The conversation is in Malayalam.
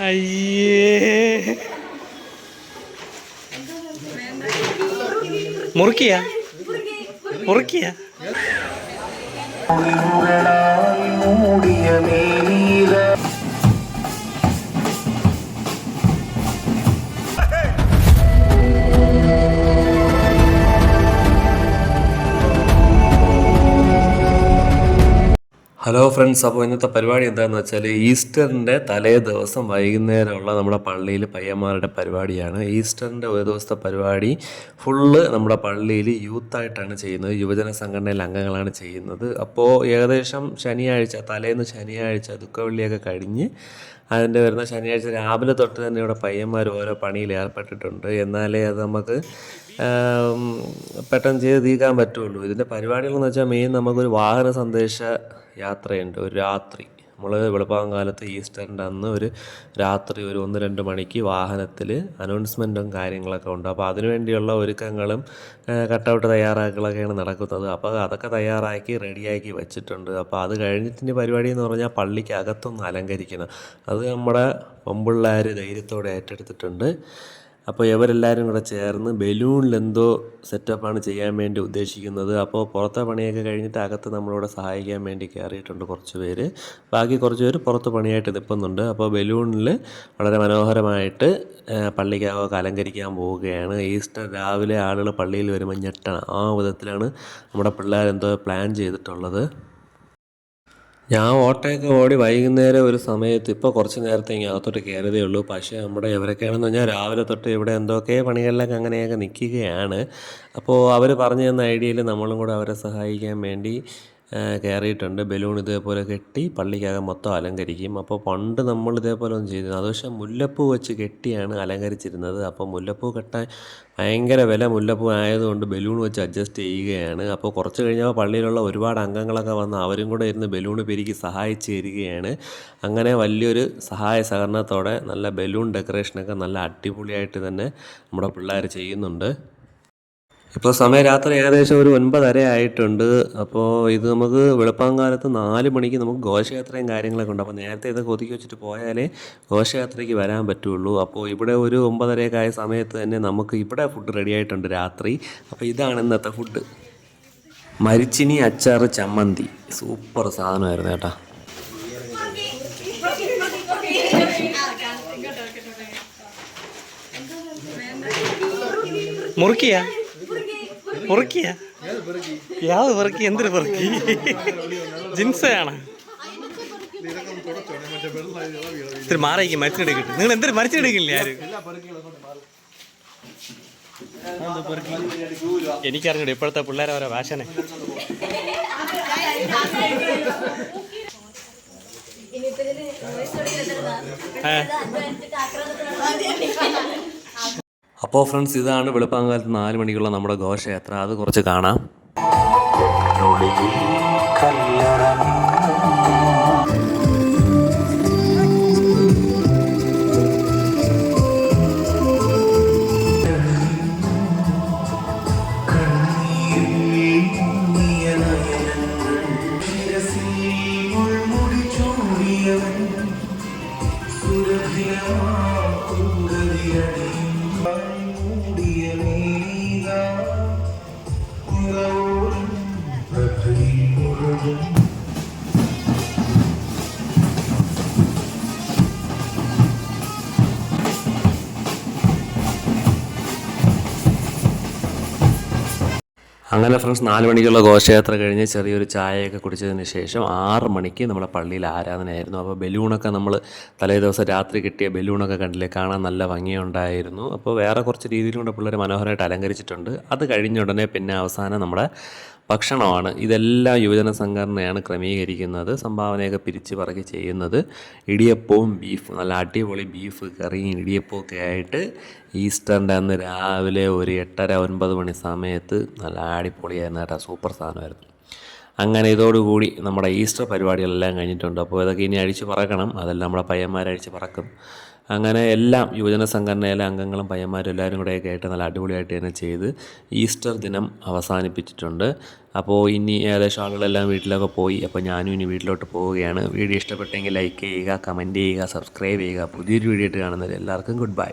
അയ്യേ. മുറുക്കിയ? മുറുക്കിയ? മൂടിയ മേനീര ഹലോ ഫ്രണ്ട്സ് അപ്പോൾ ഇന്നത്തെ പരിപാടി എന്താണെന്ന് വെച്ചാൽ ഈസ്റ്ററിന്റെ തലേ ദിവസം വൈകുന്നേരമുള്ള നമ്മുടെ പള്ളിയിൽ പയ്യന്മാരുടെ പരിപാടിയാണ്. ഈസ്റ്ററിന്റെ ഒരു ദിവസത്തെ പരിപാടി ഫുള്ള് നമ്മുടെ പള്ളിയിൽ യൂത്തായിട്ടാണ് ചെയ്യുന്നത്. യുവജന സംഘടനയിലെ അംഗങ്ങളാണ് ചെയ്യുന്നത്. അപ്പോൾ ഏകദേശം ശനിയാഴ്ച തലേന്ന് ശനിയാഴ്ച ദുഃഖവെള്ളിയൊക്കെ കഴിഞ്ഞ് അതിന്റെ വരുന്ന ശനിയാഴ്ച രാവിലെ തൊട്ട് തന്നെ ഇവിടെ പയ്യന്മാർ ഓരോ പണിയിൽ ഏർപ്പെട്ടിട്ടുണ്ട്. എന്നാലേ അത് നമുക്ക് പെട്ടെന്ന് ചെയ്ത് തീർക്കാൻ പറ്റുള്ളൂ. ഇതിന്റെ പരിപാടികളെന്ന് വെച്ചാൽ മെയിൻ നമുക്കൊരു വാഹന സന്ദേശ യാത്രയുണ്ട്. ഒരു രാത്രി. നമ്മൾ വെളുപ്പാങ്കാലത്ത് ഈസ്റ്ററിന്റെ അന്ന് ഒരു രാത്രി ഒരു ഒന്ന് രണ്ട് മണിക്ക് വാഹനത്തിൽ അനൗൺസ്മെന്റും കാര്യങ്ങളൊക്കെ ഉണ്ട്. അപ്പോൾ അതിനുവേണ്ടിയുള്ള ഒരുക്കങ്ങളും കട്ടൗട്ട് തയ്യാറാക്കലൊക്കെയാണ് നടക്കുന്നത്. അപ്പോൾ അതൊക്കെ തയ്യാറാക്കി റെഡിയാക്കി വെച്ചിട്ടുണ്ട്. അപ്പോൾ അത് കഴിഞ്ഞിട്ടിന്റെ പരിപാടി എന്ന് പറഞ്ഞാൽ പള്ളിക്ക് അകത്തൊന്ന് അലങ്കരിക്കണം. അത് നമ്മുടെ പെമ്പിള്ളേർ ധൈര്യത്തോടെ ഏറ്റെടുത്തിട്ടുണ്ട്. അപ്പോൾ ഇവരെല്ലാവരും കൂടെ ചേർന്ന് ബലൂണിൽ എന്തോ സെറ്റപ്പാണ് ചെയ്യാൻ വേണ്ടി ഉദ്ദേശിക്കുന്നത്. അപ്പോൾ പുറത്തെ പണിയൊക്കെ കഴിഞ്ഞിട്ട് അകത്ത് നമ്മളോട് സഹായിക്കാൻ വേണ്ടി കയറിയിട്ടുണ്ട് കുറച്ച് പേര്. ബാക്കി കുറച്ച് പേര് പുറത്ത് പണിയായിട്ട് നിൽക്കുന്നുണ്ട്. അപ്പോൾ ബലൂണിൽ വളരെ മനോഹരമായിട്ട് പള്ളിക്കകത്ത് അലങ്കരിക്കാൻ പോവുകയാണ്. ഈസ്റ്റർ രാവിലെ ആളുകൾ പള്ളിയിൽ വരുമ്പോൾ ഞെട്ടണം. ആ വിധത്തിലാണ് നമ്മുടെ പിള്ളേരെന്തോ പ്ലാൻ ചെയ്തിട്ടുള്ളത്. ഞാൻ ഓട്ടയൊക്കെ ഓടി വൈകുന്നേരം ഒരു സമയത്ത് ഇപ്പോൾ കുറച്ച് നേരത്തെ ഇങ്ങനെ അകത്തോട്ട് കയറിയതേ ഉള്ളൂ. പക്ഷേ നമ്മുടെ ഇവരൊക്കെയാണെന്ന് പറഞ്ഞാൽ രാവിലെ തൊട്ട് ഇവിടെ എന്തൊക്കെ പണികളിലൊക്കെ അങ്ങനെയൊക്കെ നിൽക്കുകയാണ്. അപ്പോൾ അവർ പറഞ്ഞു തന്ന ഐഡിയയിൽ നമ്മളും കൂടെ അവരെ സഹായിക്കാൻ വേണ്ടി കയറിയിട്ടുണ്ട് ബലൂൺ ഇതേപോലെ കെട്ടി പള്ളിക്കകം മൊത്തം അലങ്കരിക്കും. അപ്പോൾ പണ്ട് നമ്മൾ ഇതേപോലെ ഒന്നും ചെയ്തിരുന്നു അത് പക്ഷേ മുല്ലപ്പൂ വെച്ച് കെട്ടിയാണ് അലങ്കരിച്ചിരുന്നത്. അപ്പോൾ മുല്ലപ്പൂ കെട്ടാൻ ഭയങ്കര വില മുല്ലപ്പൂ ആയതുകൊണ്ട് ബലൂൺ വെച്ച് അഡ്ജസ്റ്റ് ചെയ്യുകയാണ്. അപ്പോൾ കുറച്ച് കഴിഞ്ഞപ്പോൾ പള്ളിയിലുള്ള ഒരുപാട് അംഗങ്ങളൊക്കെ വന്ന് അവരും കൂടെ ഇരുന്ന് ബലൂൺ പെരുക്കി സഹായിച്ച് തരികയാണ്. അങ്ങനെ വലിയൊരു സഹായ സഹകരണത്തോടെ നല്ല ബലൂൺ ഡെക്കറേഷനൊക്കെ നല്ല അടിപൊളിയായിട്ട് തന്നെ നമ്മുടെ പിള്ളേർ ചെയ്യുന്നുണ്ട്. ഇപ്പോൾ സമയം രാത്രി ഏകദേശം ഒരു ഒൻപതര ആയിട്ടുണ്ട്. അപ്പോൾ ഇത് നമുക്ക് വെളുപ്പാങ്കാലത്ത് നാല് മണിക്ക് നമുക്ക് ഘോഷയാത്രയും കാര്യങ്ങളൊക്കെ ഉണ്ട്. അപ്പോൾ നേരത്തെ ഇത് കൊതുക്കി വെച്ചിട്ട് പോയാലേ ഘോഷയാത്രയ്ക്ക് വരാൻ പറ്റുള്ളൂ. അപ്പോൾ ഇവിടെ ഒരു ഒമ്പതരയൊക്കെ ആയ സമയത്ത് തന്നെ നമുക്ക് ഇവിടെ ഫുഡ് റെഡി ആയിട്ടുണ്ട് രാത്രി. അപ്പോൾ ഇതാണ് ഇന്നത്തെ ഫുഡ് മരിച്ചിനി അച്ചാർ ചമ്മന്തി. സൂപ്പർ സാധനമായിരുന്നു കേട്ടോ. മുറുക്കിയ? മുറുക്കിയ യാത് പെറുക്കി എന്തൊരു പെറുക്കി? ജിൻസയാണ്. ഇത്തിരി മാറിയിരിക്കും മരിച്ചെടുക്കട്ടെ നിങ്ങൾ എന്തിനു മരിച്ചെടുക്കില്ലേ ആര്? എനിക്കറിഞ്ഞൂടെ ഇപ്പോഴത്തെ പിള്ളേരെ ഓരോ ഭാഷനെ അപ്പോൾ ഫ്രണ്ട്സ് ഇതാണ് വെളുപ്പാങ്കാലത്ത് നാല് മണിക്കുള്ള നമ്മുടെ ഘോഷയാത്ര. അത് കുറച്ച് കാണാം. കല്ലറ Thank you. അങ്ങനെ ഫ്രണ്ട്സ് നാല് മണിക്കുള്ള ഘോഷയാത്ര കഴിഞ്ഞ് ചെറിയൊരു ചായയൊക്കെ കുടിച്ചതിന് ശേഷം ആറ് മണിക്ക് നമ്മുടെ പള്ളിയിൽ ആരാധനയായിരുന്നു. അപ്പോൾ ബലൂണൊക്കെ നമ്മൾ തലേ ദിവസം രാത്രി കിട്ടിയ ബലൂണൊക്കെ കണ്ടില്ലേ കാണാൻ നല്ല ഭംഗിയുണ്ടായിരുന്നു. അപ്പോൾ വേറെ കുറച്ച് രീതിയിലൂടെ പിള്ളേർ മനോഹരമായിട്ട് അലങ്കരിച്ചിട്ടുണ്ട്. അത് കഴിഞ്ഞ ഉടനെ പിന്നെ അവസാനം നമ്മുടെ ഭക്ഷണമാണ്. ഇതെല്ലാം യുവജന സംഘടനയാണ് ക്രമീകരിക്കുന്നത് സംഭാവനയൊക്കെ പിരിച്ച് പറക്കി ചെയ്യുന്നത്. ഇടിയപ്പവും ബീഫ് നല്ല അടിപൊളി ബീഫ് കറിയും ഇടിയപ്പവും ഒക്കെ ആയിട്ട് ഈസ്റ്ററിന്റെ അന്ന് രാവിലെ ഒരു എട്ടര ഒൻപത് മണി സമയത്ത് നല്ല അടിപൊളിയായിരുന്നു കേട്ടോ സൂപ്പർ സാധനമായിരുന്നു. അങ്ങനെ ഇതോടുകൂടി നമ്മുടെ ഈസ്റ്റർ പരിപാടികളെല്ലാം കഴിഞ്ഞിട്ടുണ്ട്. അപ്പോൾ ഇതൊക്കെ ഇനി അഴിച്ച് പറക്കണം. അതെല്ലാം നമ്മുടെ പയ്യന്മാർ അഴിച്ച് പറക്കും. അങ്ങനെ എല്ലാം യുവജന സംഘടനയിലെ അംഗങ്ങളും പയ്യന്മാരും എല്ലാവരും കൂടെയൊക്കെ ആയിട്ട് നല്ല അടിപൊളിയായിട്ട് തന്നെ ചെയ്ത് ഈസ്റ്റർ ദിനം അവസാനിപ്പിച്ചിട്ടുണ്ട്. അപ്പോൾ ഇനി ഏകദേശം ആളുകളെല്ലാം വീട്ടിലൊക്കെ പോയി. അപ്പോൾ ഞാനും ഇനി വീട്ടിലോട്ട് പോവുകയാണ്. വീഡിയോ ഇഷ്ടപ്പെട്ടെങ്കിൽ ലൈക്ക് ചെയ്യുക കമന്റ് ചെയ്യുക സബ്സ്ക്രൈബ് ചെയ്യുക. പുതിയൊരു വീഡിയോ ആയിട്ട് കാണുന്നത് എല്ലാവർക്കും ഗുഡ് ബൈ